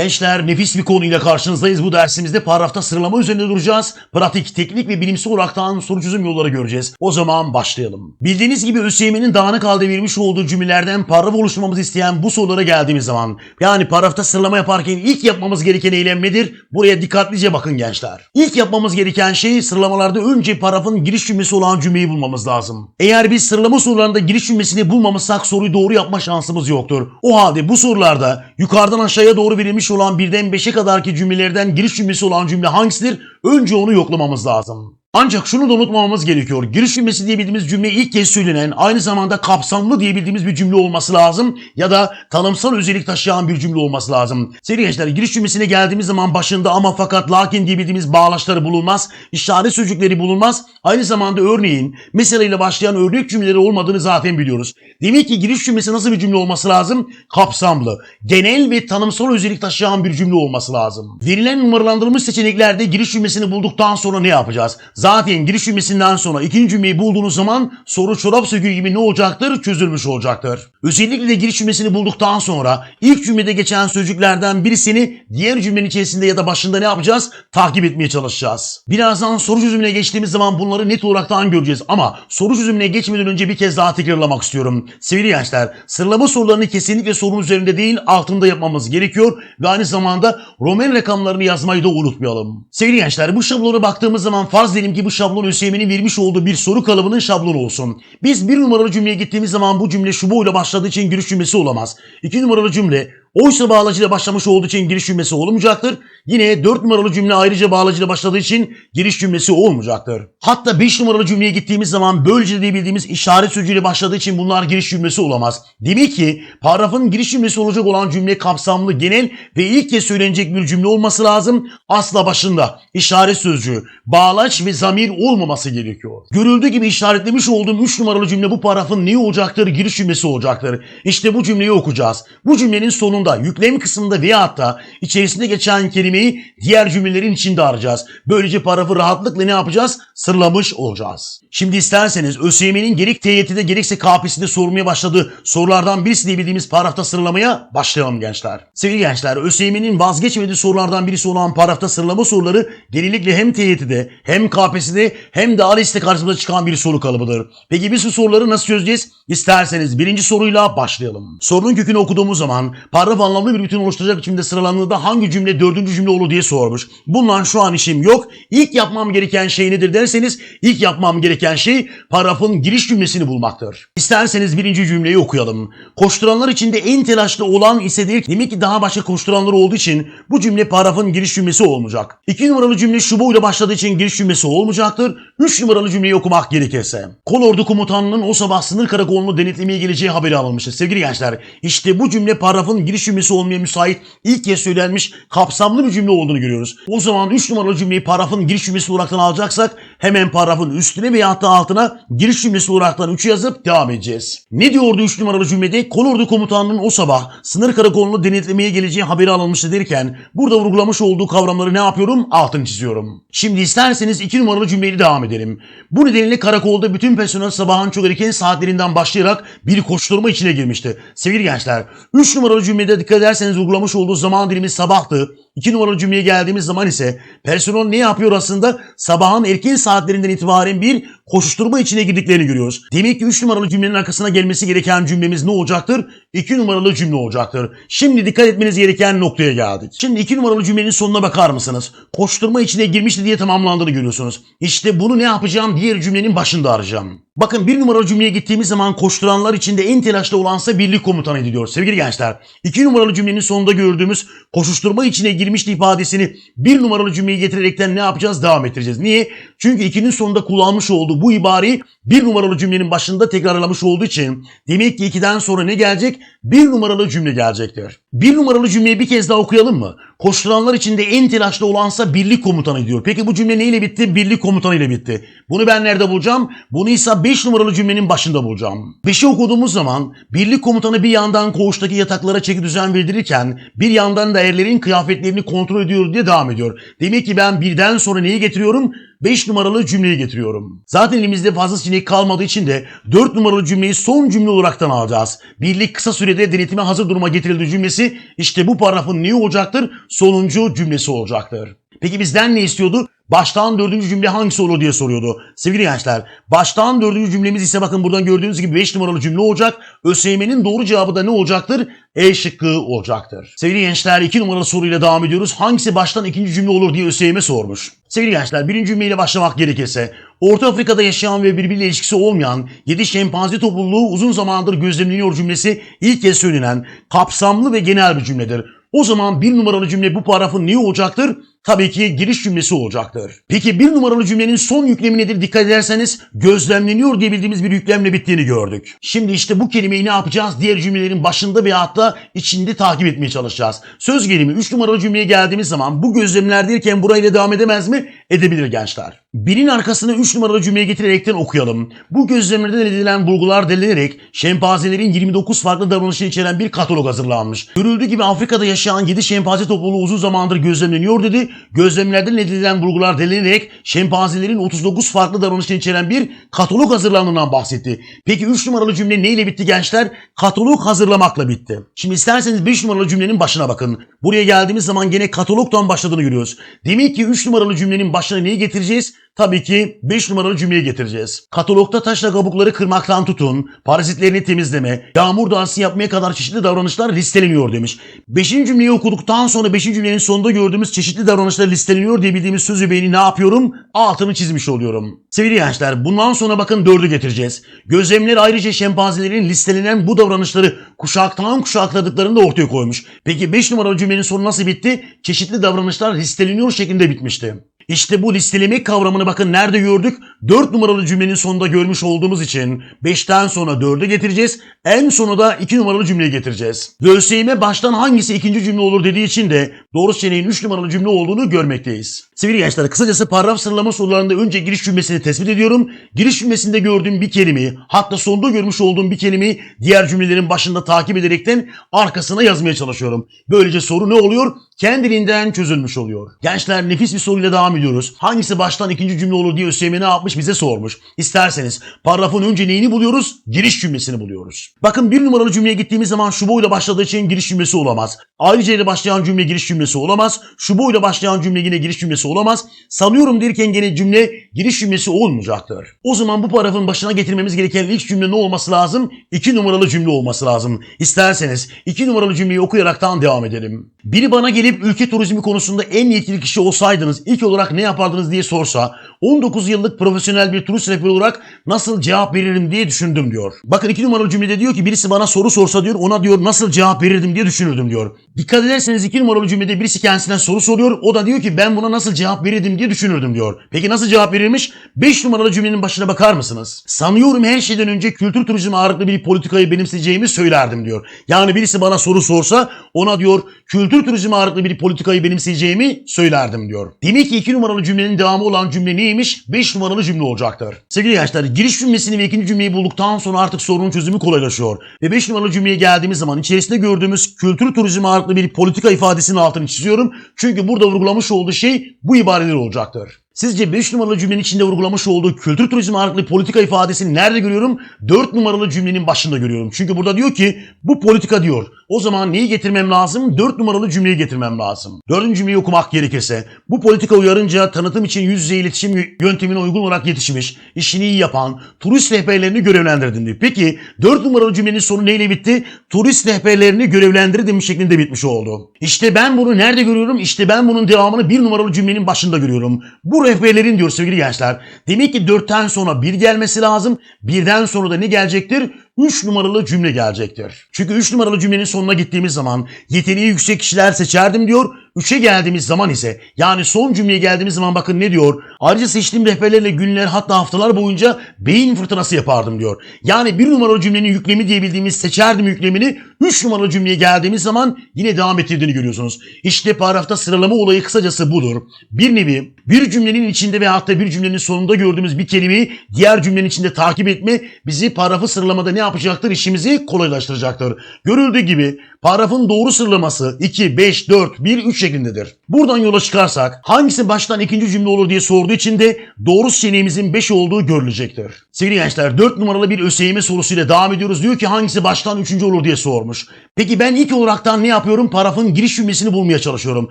Gençler nefis bir konuyla karşınızdayız. Bu dersimizde paragrafta sıralama üzerinde duracağız. Pratik, teknik ve bilimsel olaraktan soru çözüm yolları göreceğiz. O zaman başlayalım. Bildiğiniz gibi ÖSYM'nin dağınık halde verilmiş olduğu cümlelerden paragraf oluşturmamızı isteyen bu sorulara geldiğimiz zaman yani paragrafta sıralama yaparken ilk yapmamız gereken eylem nedir? Buraya dikkatlice bakın gençler. İlk yapmamız gereken şey sıralamalarda önce paragrafın giriş cümlesi olan cümleyi bulmamız lazım. Eğer biz sıralama sorularında giriş cümlesini bulmamışsak soruyu doğru yapma şansımız yoktur. O halde bu sorularda yukarıdan aşağıya doğru verilmiş olan birden 5'e kadarki cümlelerden giriş cümlesi olan cümle hangisidir? Önce onu yoklamamız lazım. Ancak şunu da unutmamamız gerekiyor. Giriş cümlesi diye bildiğimiz cümle ilk kez söylenen, aynı zamanda kapsamlı diye bildiğimiz bir cümle olması lazım ya da tanımsal özellik taşıyan bir cümle olması lazım. Sevgili gençler, giriş cümlesine geldiğimiz zaman başında ama fakat lakin diye bildiğimiz bağlaçları bulunmaz, işaret sözcükleri bulunmaz. Aynı zamanda örneğin mesela ile başlayan örnek cümleleri olmadığını zaten biliyoruz. Demek ki giriş cümlesi nasıl bir cümle olması lazım? Kapsamlı, genel ve tanımsal özellik taşıyan bir cümle olması lazım. Verilen numaralandırılmış seçeneklerde giriş cümlesini bulduktan sonra ne yapacağız? Zaten giriş cümlesinden sonra ikinci cümleyi bulduğunuz zaman soru çorap söküğü gibi ne olacaktır? Çözülmüş olacaktır. Özellikle de giriş cümlesini bulduktan sonra ilk cümlede geçen sözcüklerden birisini diğer cümlenin içerisinde ya da başında ne yapacağız? Takip etmeye çalışacağız. Birazdan soru çözümüne geçtiğimiz zaman bunları net olaraktan göreceğiz ama soru çözümüne geçmeden önce bir kez daha tekrarlamak istiyorum. Sevgili gençler, sıralama sorularını kesinlikle sorun üzerinde değil altında yapmamız gerekiyor ve aynı zamanda Roman rakamlarını yazmayı da unutmayalım. Sevgili gençler, bu şablona baktığımız zaman farz edelim ki bu şablon ÖSYM'nin vermiş olduğu bir soru kalıbının şablonu olsun. Biz bir numaralı cümleye gittiğimiz zaman bu cümle şu boyla başladığı için giriş cümlesi olamaz. İki numaralı cümle oysa bağlacıyla başlamış olduğu için giriş cümlesi olmayacaktır. Yine 4 numaralı cümle ayrıca bağlacıyla başladığı için giriş cümlesi olmayacaktır. Hatta 5 numaralı cümleye gittiğimiz zaman böylece diye bildiğimiz işaret sözcüğüyle başladığı için bunlar giriş cümlesi olamaz. Demek ki paragrafın giriş cümlesi olacak olan cümle kapsamlı, genel ve ilk kez söylenecek bir cümle olması lazım. Asla başında işaret sözcüğü, bağlaç ve zamir olmaması gerekiyor. Görüldüğü gibi işaretlemiş olduğum 3 numaralı cümle bu paragrafın neyi olacaktır? Giriş cümlesi olacaktır. İşte bu cümleyi okuyacağız. Bu cümlenin sonunda, yüklem kısmında veya hatta içerisinde geçen kelimeyi diğer cümlelerin içinde arayacağız. Böylece paragrafı rahatlıkla ne yapacağız? Sırlamış olacağız. Şimdi isterseniz ÖSYM'nin gerek TYT'de gerekse KPSS'de sormaya başladığı sorulardan birisi diye bildiğimiz paragrafta sıralamaya başlayalım gençler. Sevgili gençler, ÖSYM'nin vazgeçmediği sorulardan birisi olan paragrafta sıralama soruları genellikle hem TYT'de hem KPSS'de hem de ALES'te karşımıza çıkan bir soru kalıbıdır. Peki biz bu soruları nasıl çözeceğiz? İsterseniz birinci soruyla başlayalım. Sorunun kökünü okuduğumuz zaman paragraf anlamlı bir bütün oluşturacak biçimde sıralandığında hangi cümle dördüncü cümle olur diye sormuş. Bundan şu an işim yok. İlk yapmam gereken şey nedir derseniz ilk yapmam gereken şey paragrafın giriş cümlesini bulmaktır. İsterseniz birinci cümleyi okuyalım. Koşturanlar içinde en telaşlı olan ise değil. Demek ki daha başka koşturanlar olduğu için bu cümle paragrafın giriş cümlesi olmayacak. İki numaralı cümle şu boyla başladığı için giriş cümlesi olmayacaktır. Üç numaralı cümleyi okumak gerekirse. Kolordu komutanının o sabah sınır karakolunu denetlemeye geleceği haberi alınmıştır. Sevgili gençler işte bu cümle paragrafın giriş cümlesi olmaya müsait ilk kez söylenmiş kapsamlı bir cümle olduğunu görüyoruz. O zaman 3 numaralı cümleyi paragrafın giriş cümlesi olaraktan alacaksak hemen paragrafın üstüne veya da altına giriş cümlesi olaraktan 3'ü yazıp devam edeceğiz. Ne diyordu 3 numaralı cümlede? Kolordu komutanının o sabah sınır karakolunu denetlemeye geleceği haberi alınmıştı derken burada vurgulamış olduğu kavramları ne yapıyorum? Altını çiziyorum. Şimdi isterseniz 2 numaralı cümleyi devam edelim. Bu nedenle karakolda bütün personel sabahın çok erken saatlerinden başlayarak bir koşturma içine girmişti. Sevgili gençler, 3 numaralı cümlede dikkat ederseniz vurgulamış olduğu zaman dilimi sabahtı. 2 numaralı cümleye geldiğimiz zaman ise personel ne yapıyor aslında? Sabahın erken saatlerinden itibaren bir koşuşturma içine girdiklerini görüyoruz. Demek ki 3 numaralı cümlenin arkasına gelmesi gereken cümlemiz ne olacaktır? 2 numaralı cümle olacaktır. Şimdi dikkat etmeniz gereken noktaya geldik. Şimdi 2 numaralı cümlenin sonuna bakar mısınız? Koşturma içine girmişti diye tamamlandığını görüyorsunuz. İşte bunu ne yapacağım? Diğer cümlenin başında arayacağım. Bakın bir numaralı cümleye gittiğimiz zaman koşturanlar içinde en telaşlı olansa birlik komutanı diyor sevgili gençler. İki numaralı cümlenin sonunda gördüğümüz koşuşturma içine girmişti ifadesini bir numaralı cümleye getirerekten ne yapacağız? Devam ettireceğiz. Niye? Çünkü ikinin sonunda kullanmış olduğu bu ibareyi bir numaralı cümlenin başında tekrarlamış olduğu için demek ki ikiden sonra ne gelecek? Bir numaralı cümle gelecektir. Bir numaralı cümleyi bir kez daha okuyalım mı? Koşturanlar içinde en telaşlı olansa birlik komutanı diyor. Peki bu cümle neyle bitti? Birlik komutanı ile bitti. Bunu ben nerede bulacağım? Bunu ise 5 numaralı cümlenin başında bulacağım. 5'i okuduğumuz zaman birlik komutanı bir yandan koğuştaki yataklara çeki düzen bildirirken bir yandan da erlerin kıyafetlerini kontrol ediyor diye devam ediyor. Demek ki ben birden sonra neyi getiriyorum? 5 numaralı cümleyi getiriyorum. Zaten elimizde fazla sinek kalmadığı için de 4 numaralı cümleyi son cümle olaraktan alacağız. Birlik kısa sürede sürede denetime hazır duruma getirildiği cümlesi işte bu paragrafın neyi olacaktır? Sonuncu cümlesi olacaktır. Peki bizden ne istiyordu? Baştan dördüncü cümle hangisi olur diye soruyordu. Sevgili gençler, baştan dördüncü cümlemiz ise bakın buradan gördüğünüz gibi 5 numaralı cümle olacak. ÖSYM'nin doğru cevabı da ne olacaktır? E şıkkı olacaktır. Sevgili gençler 2 numaralı soruyla devam ediyoruz. Hangisi baştan ikinci cümle olur diye ÖSYM sormuş. Sevgili gençler birinci cümleyle başlamak gerekirse Orta Afrika'da yaşayan ve birbiriyle ilişkisi olmayan 7 şempanze topluluğu uzun zamandır gözlemleniyor cümlesi ilk kez söylenen kapsamlı ve genel bir cümledir. O zaman bir numaralı cümle bu paragrafın neyi olacaktır? Tabii ki giriş cümlesi olacaktır. Peki bir numaralı cümlenin son yüklemi nedir? Dikkat ederseniz gözlemleniyor diye bildiğimiz bir yüklemle bittiğini gördük. Şimdi işte bu kelimeyi ne yapacağız? Diğer cümlelerin başında veya hatta içinde takip etmeye çalışacağız. Söz gelimi 3 numaralı cümleye geldiğimiz zaman bu gözlemler derken burayla devam edemez mi? Edebilir gençler. Birin arkasını 3 numaralı cümleye getirerekten okuyalım. Bu gözlemlerden elde edilen bulgular denilerek şempanzelerin 29 farklı davranışını içeren bir katalog hazırlanmış. Görüldüğü gibi Afrika'da yaşayan 7 şempanze topluluğu uzun zamandır gözlemleniyor dedi. Gözlemlerden edilen bulgular denilerek şempanzelerin 39 farklı davranışını içeren bir katalog hazırlandığından bahsetti. Peki 3 numaralı cümle neyle bitti gençler? Katalog hazırlamakla bitti. Şimdi isterseniz 5 numaralı cümlenin başına bakın. Buraya geldiğimiz zaman gene katalogdan başladığını görüyoruz. Demek ki 3 numaralı cümlenin başına neyi getireceğiz? Tabii ki 5 numaralı cümleyi getireceğiz. Katalogda taşla kabukları kırmaktan tutun, parazitlerini temizleme, yağmur dansı yapmaya kadar çeşitli davranışlar listeleniyor demiş. 5. cümleyi okuduktan sonra 5. cümlenin sonunda gördüğümüz çeşitli davranışlar listeleniyor diye bildiğimiz sözü beyni ne yapıyorum? Altını çizmiş oluyorum. Sevgili gençler bundan sonra bakın 4'ü getireceğiz. Gözlemler ayrıca şempanzelerin listelenen bu davranışları kuşaktan kuşakladıklarını da ortaya koymuş. Peki 5 numaralı cümlenin sonu nasıl bitti? Çeşitli davranışlar listeleniyor şeklinde bitmişti. İşte bu listelemek kavramını bakın nerede gördük? 4 numaralı cümlenin sonunda görmüş olduğumuz için 5'ten sonra 4'e getireceğiz. En sona da 2 numaralı cümleyi getireceğiz. ÖSYM baştan hangisi ikinci cümle olur dediği için de doğru seçeneğin 3 numaralı cümle olduğunu görmekteyiz. Sevgili gençler kısacası paragraf sıralama sorularında önce giriş cümlesini tespit ediyorum. Giriş cümlesinde gördüğüm bir kelimeyi hatta sonunda görmüş olduğum bir kelimeyi diğer cümlelerin başında takip ederekten arkasına yazmaya çalışıyorum. Böylece soru ne oluyor? Kendiliğinden çözülmüş oluyor. Gençler nefis bir soruyla devam ediyoruz. Hangisi baştan ikinci cümle olur diye ÖSYM ne yapmış bize sormuş. İsterseniz paragrafın önce neyini buluyoruz? Giriş cümlesini buluyoruz. Bakın bir numaralı cümleye gittiğimiz zaman şu boyla başladığı için giriş cümlesi olamaz. Ayrıca ile başlayan cümle giriş cümlesi olamaz. Şu boyla başlayan cümle yine giriş cümlesi olamaz. Sanıyorum derken gene cümle giriş cümlesi olmayacaktır. O zaman bu paragrafın başına getirmemiz gereken ilk cümle ne olması lazım? İki numaralı cümle olması lazım. İsterseniz iki numaralı cümleyi okuyaraktan devam edelim. Biri bana gelip ülke turizmi konusunda en yetkili kişi olsaydınız ilk olarak ne yapardınız diye sorsa 19 yıllık profesyonel bir turist rehberi olarak nasıl cevap veririm diye düşündüm diyor. Bakın iki numaralı cümlede diyor ki birisi bana soru sorsa diyor ona diyor nasıl cevap verirdim diye düşünürdüm diyor. Dikkat ederseniz iki numaralı cümlede birisi kendisinden soru soruyor o da diyor ki ben buna nasıl cevap verirdim diye düşünürdüm diyor. Peki nasıl cevap verirmiş? 5 numaralı cümlenin başına bakar mısınız? Sanıyorum her şeyden önce kültür turizmi ağırlıklı bir politikayı benimseyeceğimi söylerdim diyor. Yani birisi bana soru sorsa ona diyor kültür turizmi ağırlıklı bir politikayı benimseyeceğimi söylerdim diyor. Demek ki 2 numaralı cümlenin devamı olan cümle neymiş? 5 numaralı cümle olacaktır. Sevgili gençler giriş cümlesini ve ikinci cümleyi bulduktan sonra artık sorunun çözümü kolaylaşıyor. Ve 5 numaralı cümleye geldiğimiz zaman içerisinde gördüğümüz kültür turizmi ağırlıklı bir politika ifadesinin altını çiziyorum. Çünkü burada vurgulamış olduğu şey bu ibareler olacaktır. Sizce 5 numaralı cümlenin içinde vurgulamış olduğu kültür turizmi ağırlıklı politika ifadesini nerede görüyorum? 4 numaralı cümlenin başında görüyorum. Çünkü burada diyor ki bu politika diyor. O zaman neyi getirmem lazım? 4 numaralı cümleyi getirmem lazım. Dördüncü cümleyi okumak gerekirse bu politika uyarınca tanıtım için yüz yüze iletişim yöntemine uygun olarak yetişmiş, işini iyi yapan turist rehberlerini görevlendirdim diyor. Peki 4 numaralı cümlenin sonu neyle bitti? Turist rehberlerini görevlendirdim şeklinde bitmiş oldu. İşte ben bunu nerede görüyorum? İşte ben bunun devamını 1 numaralı cümlenin başında görüyorum. Bu rehberlerin diyor sevgili gençler. Demek ki 4'ten sonra 1 gelmesi lazım. Birden sonra da ne gelecektir? 3 numaralı cümle gelecektir. Çünkü 3 numaralı cümlenin sonuna gittiğimiz zaman yeteneği yüksek kişiler seçerdim diyor. 3'e geldiğimiz zaman ise yani son cümleye geldiğimiz zaman bakın ne diyor? Ayrıca seçtiğim rehberlerle günler hatta haftalar boyunca beyin fırtınası yapardım diyor. Yani bir numaralı cümlenin yüklemi diye bildiğimiz seçerdim yüklemini 3 numaralı cümleye geldiğimiz zaman yine devam ettirdiğini görüyorsunuz. İşte paragrafta sıralama olayı kısacası budur. Bir nevi bir cümlenin içinde ve hatta bir cümlenin sonunda gördüğümüz bir kelimeyi diğer cümlenin içinde takip etme bizi paragrafı sıralamada ne yapacaktır? İşimizi kolaylaştıracaktır. Görüldüğü gibi Paragrafın doğru sıralaması 2, 5, 4, 1, 3 şeklindedir. Buradan yola çıkarsak hangisi baştan ikinci cümle olur diye sorduğu için de doğru seçeneğimizin 5 olduğu görülecektir. Sevgili gençler 4 numaralı bir ÖSYM sorusuyla devam ediyoruz. Diyor ki hangisi baştan üçüncü olur diye sormuş. Peki ben ilk olaraktan ne yapıyorum? Paragrafın giriş cümlesini bulmaya çalışıyorum.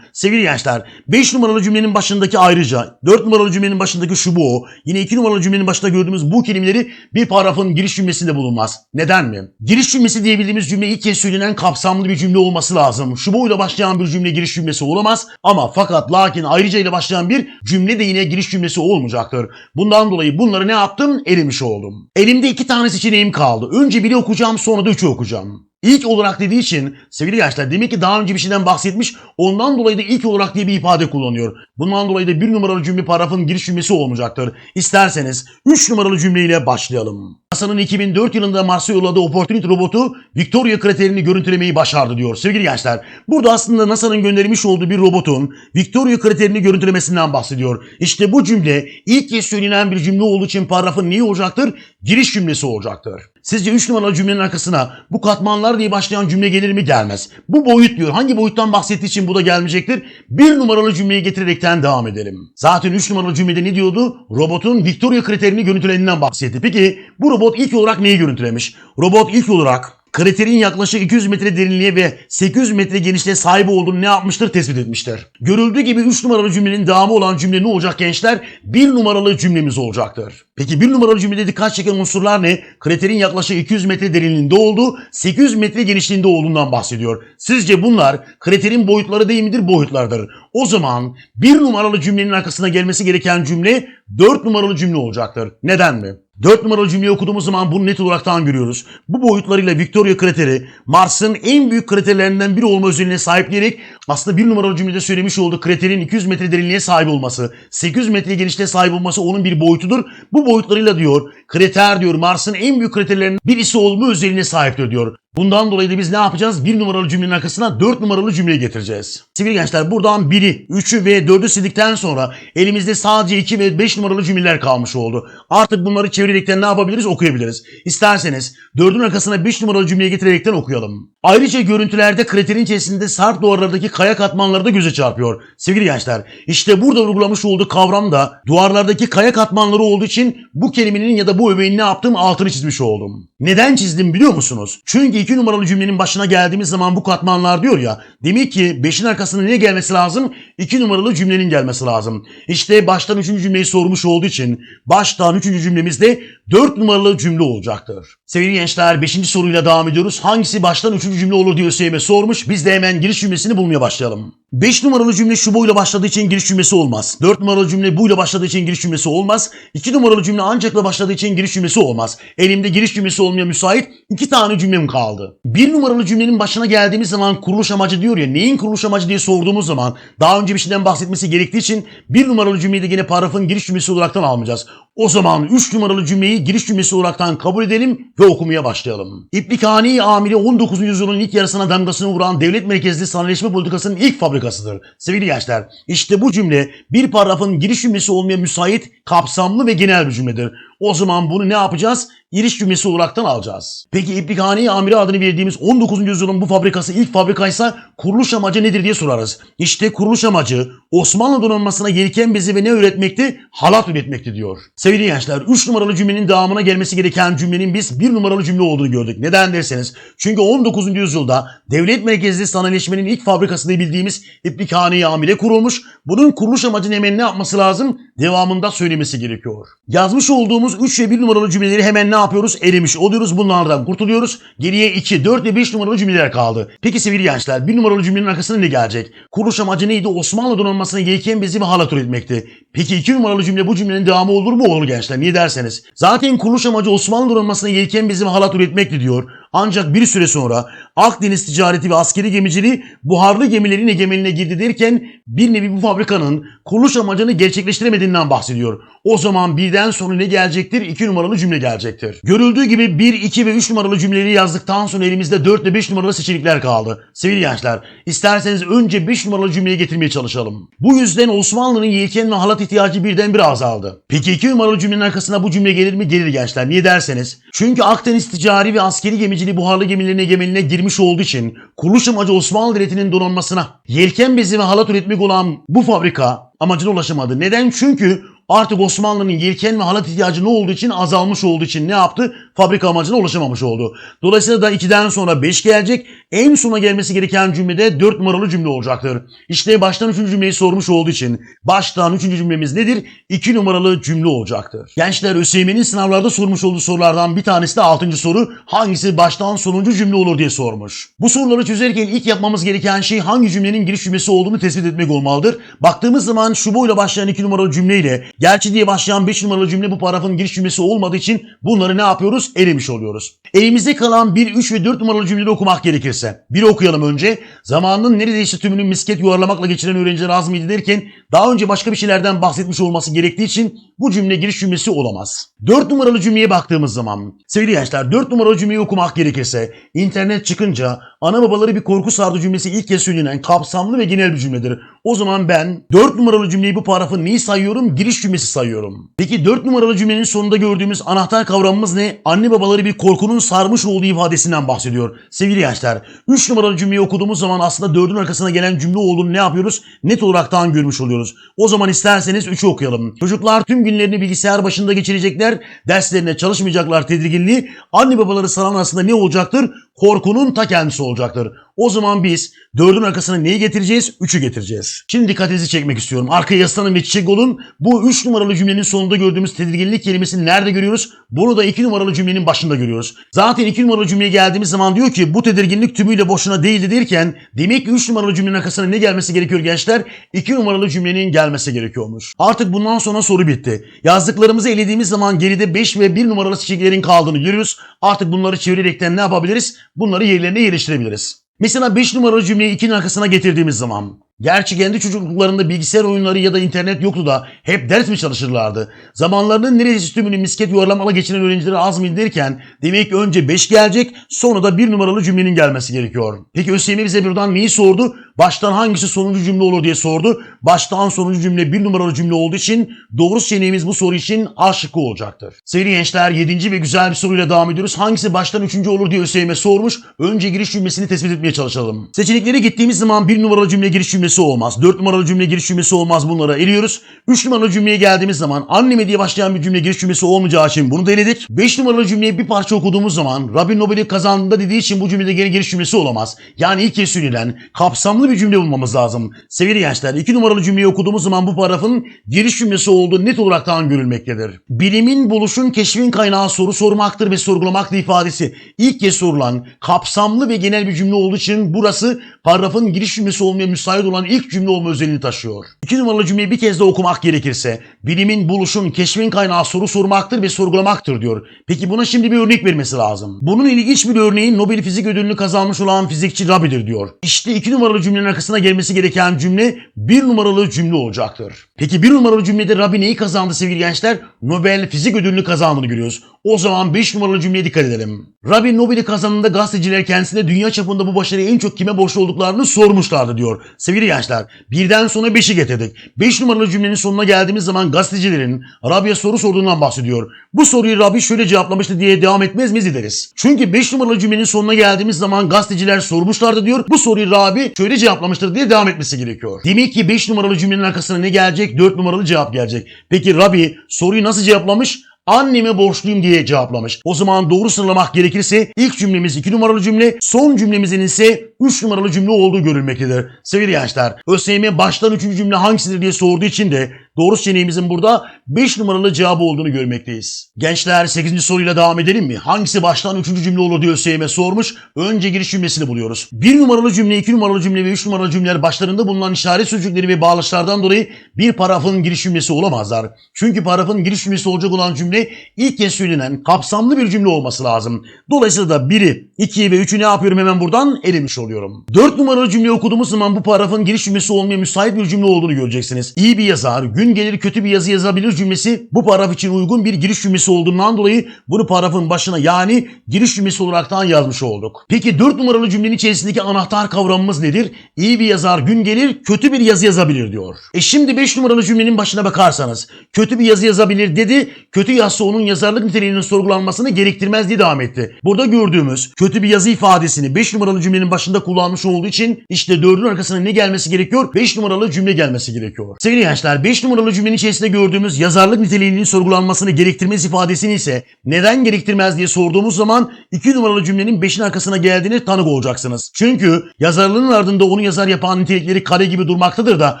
Sevgili gençler 5 numaralı cümlenin başındaki ayrıca, 4 numaralı cümlenin başındaki şu bu, o, yine 2 numaralı cümlenin başında gördüğümüz bu kelimeleri bir paragrafın giriş cümlesinde bulunmaz. Neden mi? Giriş cümlesi diyebildiğimiz cümle ilk kez söylenen kapsamlı bir cümle olması lazım. Şu bu ile başlayan bir cümle giriş cümlesi olamaz ama fakat lakin ayrıca ile başlayan bir cümle de yine giriş cümlesi olmayacaktır. Bundan dolayı bunları ne yaptım? Elemiş oldum. Elimde iki tane seçeneğim kaldı. Önce biri okuyacağım sonra da üçü okuyacağım. İlk olarak dediği için sevgili gençler demek ki daha önce bir şeyden bahsetmiş ondan dolayı da ilk olarak diye bir ifade kullanıyor. Bundan dolayı da bir numaralı cümle paragrafın giriş cümlesi olmayacaktır. İsterseniz 3 numaralı cümleyle başlayalım. NASA'nın 2004 yılında Mars'a yolladığı Opportunity robotu Victoria kraterini görüntülemeyi başardı diyor sevgili gençler. Burada aslında NASA'nın göndermiş olduğu bir robotun Victoria kraterini görüntülemesinden bahsediyor. İşte bu cümle ilk kez söylenen bir cümle olduğu için paragrafın neyi olacaktır? Giriş cümlesi olacaktır. Sizce 3 numaralı cümlenin arkasına bu katmanlar diye başlayan cümle gelir mi gelmez. Bu boyut diyor. Hangi boyuttan bahsettiği için bu da gelmeyecektir. 1 numaralı cümleyi getirerekten devam edelim. Zaten 3 numaralı cümlede ne diyordu? Robotun Victoria kriterini görüntülediğinden bahsetti. Peki bu robot ilk olarak neyi görüntülemiş? Robot ilk olarak kraterin yaklaşık 200 metre derinliğe ve 800 metre genişliğe sahip olduğunu ne yapmıştır? Tespit etmiştir. Görüldüğü gibi 3 numaralı cümlenin devamı olan cümle ne olacak gençler? 1 numaralı cümlemiz olacaktır. Peki 1 numaralı cümlede dikkat çeken unsurlar ne? Kraterin yaklaşık 200 metre derinliğinde olduğu, 800 metre genişliğinde olduğundan bahsediyor. Sizce bunlar kraterin boyutları değil midir? Boyutlardır. O zaman 1 numaralı cümlenin arkasına gelmesi gereken cümle 4 numaralı cümle olacaktır. Neden mi? 4 numaralı cümleyi okuduğumuz zaman bunu net olaraktan görüyoruz. Bu boyutlarıyla Victoria krateri Mars'ın en büyük kraterlerinden biri olma özelliğine sahip diyerek aslında 1 numaralı cümlede söylemiş olduğu kraterin 200 metre derinliğe sahip olması, 800 metre genişliğe sahip olması onun bir boyutudur. Bu boyutlarıyla diyor krater diyor Mars'ın en büyük kraterlerinden birisi olma özelliğine sahiptir diyor. Bundan dolayı da biz ne yapacağız? 1 numaralı cümlenin arkasına 4 numaralı cümleyi getireceğiz. Sevgili gençler buradan 1'i, 3'ü ve 4'ü sildikten sonra elimizde sadece 2 ve 5 numaralı cümleler kalmış oldu. Artık bunları çevirerekten ne yapabiliriz? Okuyabiliriz. İsterseniz 4'ün arkasına 5 numaralı cümleyi getirerekten okuyalım. Ayrıca görüntülerde kraterin içerisinde sarp duvarlardaki kaya katmanları da göze çarpıyor. Sevgili gençler işte burada uygulamış olduğu kavram da duvarlardaki kaya katmanları olduğu için bu kelimenin ya da bu öbeğin ne yaptım altını çizmiş oldum. Neden çizdim biliyor musunuz? Çünkü 2 numaralı cümlenin başına geldiğimiz zaman bu katmanlar diyor ya. Demek ki 5'in arkasına ne gelmesi lazım? 2 numaralı cümlenin gelmesi lazım. İşte baştan 3. cümleyi sormuş olduğu için baştan 3. cümlemizde 4 numaralı cümle olacaktır. Sevgili gençler 5. soruyla devam ediyoruz. Hangisi baştan 3. cümle olur diye ÖSYM sormuş. Biz de hemen giriş cümlesini bulmaya başlayalım. 5 numaralı cümle şu boyla başladığı için giriş cümlesi olmaz. 4 numaralı cümle buyla başladığı için giriş cümlesi olmaz. 2 numaralı cümle ancakla başladığı için giriş cümlesi olmaz. Elimde giriş cümlesi olmaya müsait 2 tane cümlem kaldı. 1 numaralı cümlenin başına geldiğimiz zaman kuruluş amacı diyor ya neyin kuruluş amacı diye sorduğumuz zaman daha önce bir şeyden bahsetmesi gerektiği için 1 numaralı cümleyi de yine paragrafın giriş cümlesi olaraktan almayacağız. O zaman 3 numaralı cümleyi giriş cümlesi olaraktan kabul edelim ve okumaya başlayalım. İplikhani amiri 19. yüzyılın ilk yarısına damgasını vuran devlet merkezli sanayileşme politikasının ilk fabrikasıdır. Sevgili gençler, işte bu cümle bir paragrafın giriş cümlesi olmaya müsait, kapsamlı ve genel bir cümledir. O zaman bunu ne yapacağız? Giriş cümlesi olaraktan alacağız. Peki İplikhani amiri adını verdiğimiz 19. yüzyılın bu fabrikası ilk fabrikaysa kuruluş amacı nedir diye sorarız. İşte kuruluş amacı Osmanlı donanmasına yelken bezi ve ne üretmekti? Halat üretmekti diyor. Sevgili gençler 3 numaralı cümlenin devamına gelmesi gereken cümlenin biz 1 numaralı cümle olduğunu gördük. Neden derseniz çünkü 19. yüzyılda devlet merkezli sanayileşmenin ilk fabrikası diye bildiğimiz İplikhani amire kurulmuş. Bunun kuruluş amacını hemen ne yapması lazım? Devamında söylemesi gerekiyor. Yazmış olduğumuz 3 ve 1 numaralı cümleleri hemen ne yapıyoruz? Elemiş oluyoruz. Bunlardan kurtuluyoruz. Geriye 2, 4 ve 5 numaralı cümleler kaldı. Peki sevgili gençler 1 numaralı cümlenin arkasına ne gelecek? Kuruluş amacı neydi? Osmanlı donanmasına yelken bezi ve halat üretmekti. Peki 2 numaralı cümle bu cümlenin devamı olur mu? Olur gençler. Niye derseniz. Zaten kuruluş amacı Osmanlı donanmasına yelken bezi ve halat üretmekti diyor. Ancak bir süre sonra Akdeniz ticareti ve askeri gemiciliği buharlı gemilerin egemenliğine girdi derken bir nevi bu fabrikanın kuruluş amacını gerçekleştiremediğinden bahsediyor. O zaman birden sonra ne gelecektir? 2 numaralı cümle gelecektir. Görüldüğü gibi 1, 2 ve 3 numaralı cümleleri yazdıktan sonra elimizde 4 ve 5 numaralı seçenekler kaldı. Sevgili gençler, isterseniz önce 5 numaralı cümleyi getirmeye çalışalım. Bu yüzden Osmanlı'nın yelken ve halat ihtiyacı birdenbire azaldı. Peki 2 numaralı cümlenin arkasına bu cümle gelir mi? Gelir gençler. Niye derseniz? Çünkü Akdeniz ticari ve askeri gemiciliği buharlı gemilerin egemenliğine girmiş olduğu için kuruluş amacı Osmanlı Devleti'nin donanmasına yelken bezi ve halat üretmek olan bu fabrika amacına ulaşamadı. Neden? Çünkü artık Osmanlı'nın yelken ve halat ihtiyacı ne olduğu için azalmış olduğu için ne yaptı? Fabrika amacına ulaşamamış oldu. Dolayısıyla da 2'den sonra 5 gelecek. En sona gelmesi gereken cümlede 4 numaralı cümle olacaktır. İşte baştan 3. cümleyi sormuş olduğu için baştan 3. cümlemiz nedir? 2 numaralı cümle olacaktır. Gençler ÖSYM'nin sınavlarda sormuş olduğu sorulardan bir tanesi de 6. soru. Hangisi baştan sonuncu cümle olur diye sormuş. Bu soruları çözerken ilk yapmamız gereken şey hangi cümlenin giriş cümlesi olduğunu tespit etmek olmalıdır. Baktığımız zaman şu boyla başlayan 2 numaralı cümleyle gerçi diye başlayan 5 numaralı cümle bu paragrafın giriş cümlesi olmadığı için bunları ne yapıyoruz? Elemiş oluyoruz. Elimizde kalan 1, 3 ve 4 numaralı cümleleri okumak gerekirse. Bir okuyalım önce. Zamanının neredeyse tümünü misket yuvarlamakla geçiren öğrenciler az mıydı derken daha önce başka bir şeylerden bahsetmiş olması gerektiği için bu cümle giriş cümlesi olamaz. 4 numaralı cümleye baktığımız zaman sevgili gençler 4 numaralı cümleyi okumak gerekirse internet çıkınca ana babaları bir korku sardı cümlesi ilk kez söylenen kapsamlı ve genel bir cümledir. O zaman ben 4 numaralı cümleyi bu paragrafın neyi sayıyorum? Giriş cümlesi sayıyorum. Peki 4 numaralı cümlenin sonunda gördüğümüz anahtar kavramımız ne? Anne babaları bir korkunun sarmış olduğu ifadesinden bahsediyor. Sevgili gençler 3 numaralı cümleyi okuduğumuz zaman aslında 4'ün arkasına gelen cümle olduğunu ne yapıyoruz? Net olaraktan görmüş oluyoruz. O zaman isterseniz 3'ü okuyalım. Çocuklar tüm günlerini bilgisayar başında geçirecekler. Derslerine çalışmayacaklar tedirginliği. Anne babaları saran arasında ne olacaktır? Korkunun ta kendisi olacaktır. O zaman biz dördün arkasına neyi getireceğiz? Üçü getireceğiz. Şimdi dikkatinizi çekmek istiyorum. Arkaya yaslanın ve çiçek olun. Bu üç numaralı cümlenin sonunda gördüğümüz tedirginlik kelimesini nerede görüyoruz? Bunu da iki numaralı cümlenin başında görüyoruz. Zaten iki numaralı cümleye geldiğimiz zaman diyor ki bu tedirginlik tümüyle boşuna değildi derken demek ki üç numaralı cümlenin arkasına ne gelmesi gerekiyor gençler? İki numaralı cümlenin gelmesi gerekiyormuş. Artık bundan sonra soru bitti. Yazdıklarımızı elediğimiz zaman geride 5 ve 1 numaralı çiçeklerin kaldığını görüyoruz. Artık bunları çevirerekten ne yapabiliriz? Bunları yerlerine yerleştirebiliriz. Mesela 5 numaralı cümleyi 2'nin arkasına getirdiğimiz zaman Gerçi kendi çocukluklarında bilgisayar oyunları ya da internet yoktu da hep ders mi çalışırlardı? Zamanlarının neredeyse tümünü misket yuvarlamalı geçiren öğrencileri az mı derken demek ki önce 5 gelecek sonra da 1 numaralı cümlenin gelmesi gerekiyor. Peki ÖSYM bize buradan neyi sordu? Baştan hangisi sonuncu cümle olur diye sordu. Baştan sonuncu cümle 1 numaralı cümle olduğu için doğru seçeneğimiz bu soru için A şıkkı olacaktır. Sevgili gençler 7. ve güzel bir soruyla devam ediyoruz. Hangisi baştan 3. olur diye ÖSYM sormuş. Önce giriş cümlesini tespit etmeye çalışalım. Seçeneklere gittiğimiz zaman 1 numaralı cümle giriş cümlesi olmaz. 4 numaralı cümle giriş cümlesi olmaz. Bunlara eliyoruz. 3 numaralı cümleye geldiğimiz zaman anneme diye başlayan bir cümle giriş cümlesi olmayacağı için bunu da eledik. 5 numaralı cümleyi bir parça okuduğumuz zaman Rabbin Nobel'i kazandığında dediği için bu cümlede geri giriş cümlesi olamaz. Yani ilk kez söylenen kapsamlı bir cümle bulmamız lazım. Sevgili gençler 2 numaralı cümleyi okuduğumuz zaman bu paragrafın giriş cümlesi olduğu net olaraktan görülmektedir. Bilimin buluşun keşfin kaynağı soru sormaktır ve sorgulamaktır ifadesi ilk kez sorulan kapsamlı ve genel bir cümle olduğu için burası paragrafın giriş cümlesi olmaya müsait olan ilk cümle olma özelliğini taşıyor. İki numaralı cümleyi bir kez de okumak gerekirse bilimin buluşun keşfin kaynağı soru sormaktır ve sorgulamaktır diyor. Peki buna şimdi bir örnek vermesi lazım. Bunun ilginç bir örneği Nobel Fizik Ödülünü kazanmış olan fizikçi Rabi'dir diyor. İşte iki numaralı cümlenin arkasına gelmesi gereken cümle bir numaralı cümle olacaktır. Peki bir numaralı cümlede Rabi neyi kazandı sevgili gençler? Nobel Fizik Ödülünü kazandığını görüyoruz. O zaman 5 numaralı cümleye dikkat edelim. Rabi Nobel'i kazandığında gazeteciler kendisine dünya çapında bu başarıyı en çok kime borçlu olduklarını sormuşlardı diyor. Sevgili gençler birden sonra 5'i getirdik. 5 numaralı cümlenin sonuna geldiğimiz zaman gazetecilerin Rabi'ye soru sorduğundan bahsediyor. Bu soruyu Rabi şöyle cevaplamıştı diye devam etmez miyiz deriz. Çünkü 5 numaralı cümlenin sonuna geldiğimiz zaman gazeteciler sormuşlardı diyor. Bu soruyu Rabi şöyle cevaplamıştır diye devam etmesi gerekiyor. Demek ki 5 numaralı cümlenin arkasına ne gelecek? 4 numaralı cevap gelecek. Peki Rabi soruyu nasıl cevaplamış? Anneme borçluyum diye cevaplamış. O zaman doğru sıralamak gerekirse ilk cümlemiz 2 numaralı cümle, son cümlemizin ise 3 numaralı cümle olduğu görülmektedir. Sevgili gençler, ÖSYM baştan 3. cümle hangisidir diye sorduğu için de doğru seçeneğimizin burada 5 numaralı cevabı olduğunu görmekteyiz. Gençler 8. soruyla devam edelim mi? Hangisi baştan 3. cümle olur diye ÖSYM sormuş. Önce giriş cümlesini buluyoruz. 1 numaralı cümle, 2 numaralı cümle ve 3 numaralı cümleler başlarında bulunan işaret sözcükleri ve bağlaçlardan dolayı bir paragrafın giriş cümlesi olamazlar. Çünkü paragrafın giriş cümlesi olacak olan cümle ilk kez söylenen kapsamlı bir cümle olması lazım. Dolayısıyla da 1'i, 2'yi ve 3'ü ne yapıyorum hemen buradan? Elemiş oluyorum. 4 numaralı cümleyi okuduğumuz zaman bu paragrafın giriş cümlesi olmaya müsait bir cümle olduğunu göreceksiniz. İyi bir yazar gün gün gelir kötü bir yazı yazabilir cümlesi bu paragraf için uygun bir giriş cümlesi olduğundan dolayı bunu paragrafın başına yani giriş cümlesi olaraktan yazmış olduk. Peki 4 numaralı cümlenin içerisindeki anahtar kavramımız nedir? İyi bir yazar gün gelir kötü bir yazı yazabilir diyor. E şimdi 5 numaralı cümlenin başına bakarsanız kötü bir yazı yazabilir dedi. Kötü yazsa onun yazarlık niteliğinin sorgulanmasını gerektirmez diye devam etti. Burada gördüğümüz kötü bir yazı ifadesini 5 numaralı cümlenin başında kullanmış olduğu için işte 4'ün arkasına ne gelmesi gerekiyor? 5 numaralı cümle gelmesi gerekiyor. Sevgili gençler 5 numaralı cümlenin içerisinde gördüğümüz yazarlık niteliğinin sorgulanmasını gerektirmez ifadesini ise neden gerektirmez diye sorduğumuz zaman 2 numaralı cümlenin 5'in arkasına geldiğini tanık olacaksınız. Çünkü yazarlığının ardında onu yazar yapan nitelikleri kare gibi durmaktadır da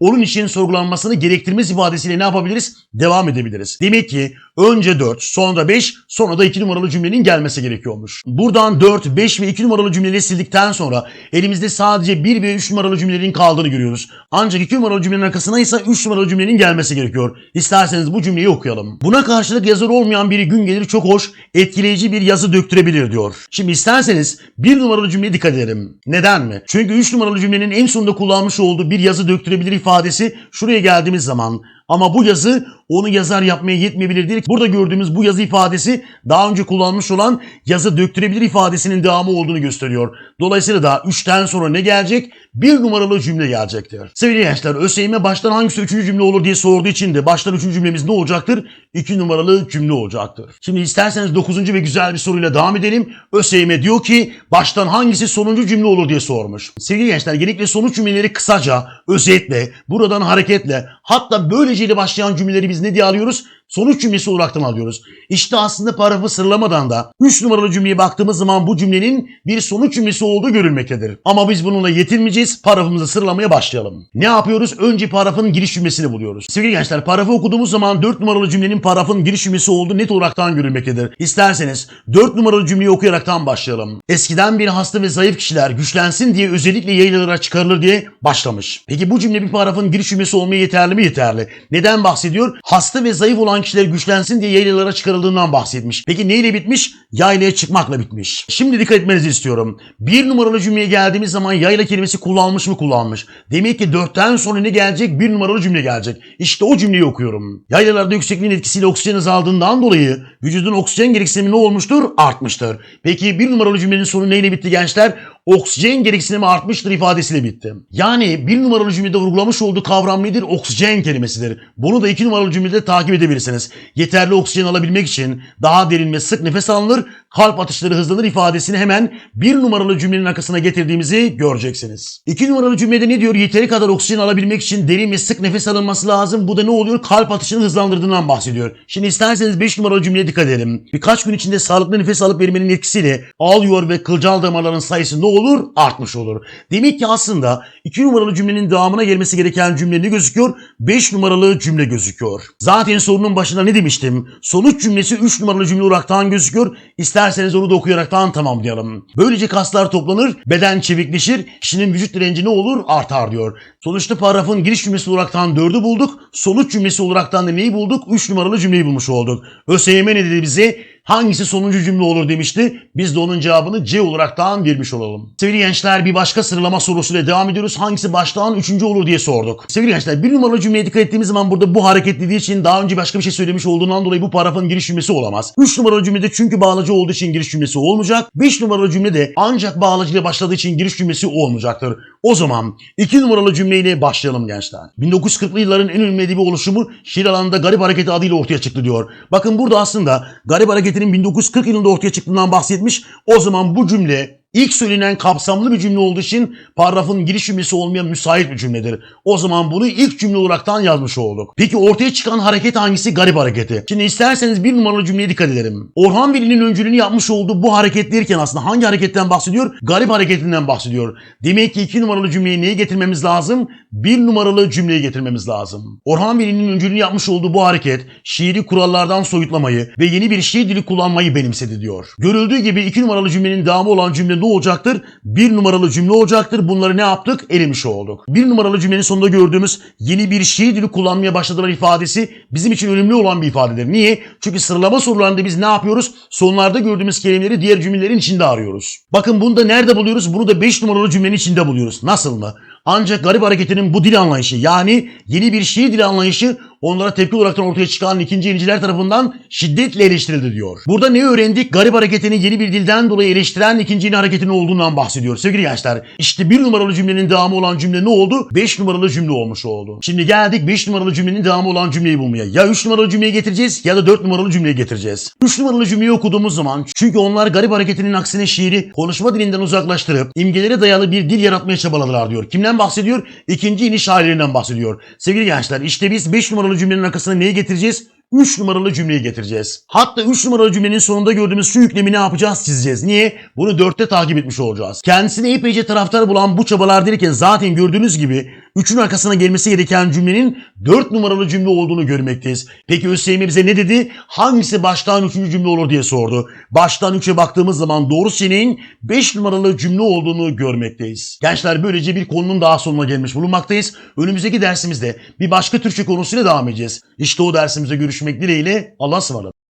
onun için sorgulanmasını gerektirmez ifadesiyle ne yapabiliriz? Devam edebiliriz. Demek ki önce 4, sonra 5, sonra da 2 numaralı cümlenin gelmesi gerekiyormuş. Buradan 4, 5 ve 2 numaralı cümleleri sildikten sonra elimizde sadece 1 ve 3 numaralı cümlelerin kaldığını görüyoruz. Ancak 2 numaralı cümlenin arkasına ise 3 numaralı cümlenin gelmesi gerekiyor. İsterseniz bu cümleyi okuyalım. Buna karşılık yazar olmayan biri gün gelir çok hoş, etkileyici bir yazı döktürebilir diyor. Şimdi isterseniz 1 numaralı cümleye dikkat edelim. Neden mi? Çünkü 3 numaralı cümlenin en sonunda kullanmış olduğu bir yazı döktürebilir ifadesi şuraya geldiğimiz zaman ama bu yazı onu yazar yapmaya yetmeyebilir değil. Burada gördüğümüz bu yazı ifadesi daha önce kullanmış olan yazı döktürebilir ifadesinin devamı olduğunu gösteriyor. Dolayısıyla da 3'ten sonra ne gelecek? Bir numaralı cümle gelecektir. Sevgili gençler ÖSYM baştan hangisi üçüncü cümle olur diye sorduğu için de baştan üçüncü cümlemiz ne olacaktır? 2 numaralı cümle olacaktır. Şimdi isterseniz 9. ve güzel bir soruyla devam edelim. ÖSYM diyor ki baştan hangisi sonuncu cümle olur diye sormuş. Sevgili gençler genellikle sonuç cümleleri kısaca, özetle, buradan hareketle hatta böyleceyle başlayan cümleleri biz ne diye alıyoruz? Sonuç cümlesi olaraktan alıyoruz. İşte aslında paragrafı sıralamadan da 3 numaralı cümleye baktığımız zaman bu cümlenin bir sonuç cümlesi olduğu görülmektedir. Ama biz bununla yetinmeyeceğiz. Paragrafımızı sıralamaya başlayalım. Ne yapıyoruz? Önce paragrafın giriş cümlesini buluyoruz. Sevgili gençler paragrafı okuduğumuz zaman 4 numaralı cümlenin paragrafın giriş cümlesi olduğu net olaraktan görülmektedir. İsterseniz 4 numaralı cümleyi okuyaraktan başlayalım. Eskiden bir hasta ve zayıf kişiler güçlensin diye özellikle yaylalara çıkarılır diye başlamış. Peki bu cümle bir paragrafın giriş cümlesi olmaya yeterli mi? Yeterli. Neden bahsediyor? Hasta ve zayıf olan kişiler güçlensin diye yaylalara çıkarıldığından bahsetmiş. Peki neyle bitmiş? Yaylaya çıkmakla bitmiş. Şimdi dikkat etmenizi istiyorum. Bir numaralı cümleye geldiğimiz zaman yayla kelimesi kullanmış mı kullanmış. Demek ki dörtten sonra ne gelecek? Bir numaralı cümle gelecek. İşte o cümleyi okuyorum. Yaylalarda yüksekliğin etkisiyle oksijen azaldığından dolayı vücudun oksijen gereksinimi ne olmuştur? Artmıştır. Peki bir numaralı cümlenin sonu neyle bitti gençler? Oksijen gereksinimi artmıştır ifadesiyle bitti. Yani bir numaralı cümlede vurgulamış olduğu kavram nedir? Oksijen kelimesidir. Bunu da iki numaralı cümlede takip edebilirsiniz. Yeterli oksijen alabilmek için daha derin ve sık nefes alınır, kalp atışları hızlanır ifadesini hemen bir numaralı cümlenin arkasına getirdiğimizi göreceksiniz. İki numaralı cümlede ne diyor? Yeteri kadar oksijen alabilmek için derin ve sık nefes alınması lazım. Bu da ne oluyor? Kalp atışını hızlandırdığından bahsediyor. Şimdi isterseniz 5 numaralı cümleye dikkat edelim. Birkaç gün içinde sağlıklı nefes alıp vermenin etkisiyle alıyor ve kılcal damarların sayısı ne olur? Artmış olur. Demek ki aslında 2 numaralı cümlenin devamına gelmesi gereken cümle ne gözüküyor? 5 numaralı cümle gözüküyor. Zaten sorunun başında ne demiştim? Sonuç cümlesi 3 numaralı cümle olaraktan gözüküyor. İsterseniz onu da okuyaraktan tamamlayalım. Böylece kaslar toplanır, beden çevikleşir, kişinin vücut direnci ne olur? Artar diyor. Sonuçta paragrafın giriş cümlesi olaraktan 4'ü bulduk. Sonuç cümlesi olaraktan da neyi bulduk? 3 numaralı cümleyi bulmuş olduk. ÖSYM ne dedi bize? Hangisi sonuncu cümle olur demişti. Biz de onun cevabını C olaraktan vermiş olalım. Sevgili gençler bir başka sıralama sorusuyla devam ediyoruz. Hangisi baştan üçüncü olur diye sorduk. Sevgili gençler bir numaralı cümleye dikkat ettiğimiz zaman burada bu hareketlediği için daha önce başka bir şey söylemiş olduğundan dolayı bu paragrafın giriş cümlesi olamaz. 3 numaralı cümlede çünkü bağlacı olduğu için giriş cümlesi olmayacak. 5 numaralı cümlede ancak bağlacıyla başladığı için giriş cümlesi olmayacaktır. O zaman 2 numaralı cümleyle başlayalım gençler. 1940'lı yılların en ünlü edebi oluşumu şiir alanında Garip Hareketi adıyla ortaya çıktı diyor. Bakın burada aslında Garip Hareketi'nin 1940 yılında ortaya çıktığından bahsetmiş. O zaman bu cümle İlk söylenen kapsamlı bir cümle olduğu için paragrafın giriş cümlesi olmayan müsait bir cümledir. O zaman bunu ilk cümle olaraktan yazmış olduk. Peki ortaya çıkan hareket hangisi? Garip hareketi. Şimdi isterseniz bir numaralı cümleye dikkat edelim. Orhan Veli'nin öncülüğünü yapmış olduğu bu hareket derken aslında hangi hareketten bahsediyor? Garip hareketinden bahsediyor. Demek ki iki numaralı cümleyi neye getirmemiz lazım? Bir numaralı cümleye getirmemiz lazım. Orhan Veli'nin öncülüğünü yapmış olduğu bu hareket şiiri kurallardan soyutlamayı ve yeni bir şiir dili kullanmayı benimsedi diyor. Görüldüğü gibi iki numaralı cümlenin devamı olan cümle ne olacaktır? Bir numaralı cümle olacaktır. Bunları ne yaptık? Elemiş olduk. Bir numaralı cümlenin sonunda gördüğümüz yeni bir şiir dili kullanmaya başladılar ifadesi bizim için önemli olan bir ifadedir. Niye? Çünkü sıralama sorularında biz ne yapıyoruz? Sonlarda gördüğümüz kelimeleri diğer cümlelerin içinde arıyoruz. Bakın bunu da nerede buluyoruz? Bunu da 5 numaralı cümlenin içinde buluyoruz. Nasıl mı? Ancak garip hareketinin bu dil anlayışı yani yeni bir şiir dili anlayışı onlara tepki olaraktan ortaya çıkan ikinci yeniciler tarafından şiddetle eleştirildi diyor. Burada ne öğrendik? Garip hareketini yeni bir dilden dolayı eleştiren ikinci yeni hareketinin olduğundan bahsediyor. Sevgili gençler işte bir numaralı cümlenin devamı olan cümle ne oldu? 5 numaralı cümle olmuş oldu. Şimdi geldik 5 numaralı cümlenin devamı olan cümleyi bulmaya. Ya 3 numaralı cümleyi getireceğiz ya da 4 numaralı cümleyi getireceğiz. 3 numaralı cümleyi okuduğumuz zaman çünkü onlar garip hareketinin aksine şiiri konuşma dilinden uzaklaştırıp imgelere dayalı bir dil yaratmaya çabaladılar diyor. Kimden bahsediyor? İkinci yeni şairlerinden bahsediyor. Sevgili gençler işte biz 5 numaralı cümlenin arkasına neyi getireceğiz? 3 numaralı cümleyi getireceğiz. Hatta 3 numaralı cümlenin sonunda gördüğümüz şu yüklemi ne yapacağız çizeceğiz. Niye? Bunu 4'te takip etmiş olacağız. Kendisine epeyce taraftar bulan bu çabalar derken zaten gördüğünüz gibi 3'ün arkasına gelmesi gereken cümlenin 4 numaralı cümle olduğunu görmekteyiz. Peki ÖSYM bize ne dedi? Hangisi baştan 3. cümle olur diye sordu. Baştan 3'e baktığımız zaman doğru seçeneğin 5 numaralı cümle olduğunu görmekteyiz. Gençler böylece bir konunun daha sonuna gelmiş bulunmaktayız. Önümüzdeki dersimizde bir başka Türkçe konusuyla devam edeceğiz. İşte o dersimizde görüşmek dileğiyle Allah'a ısmarladık.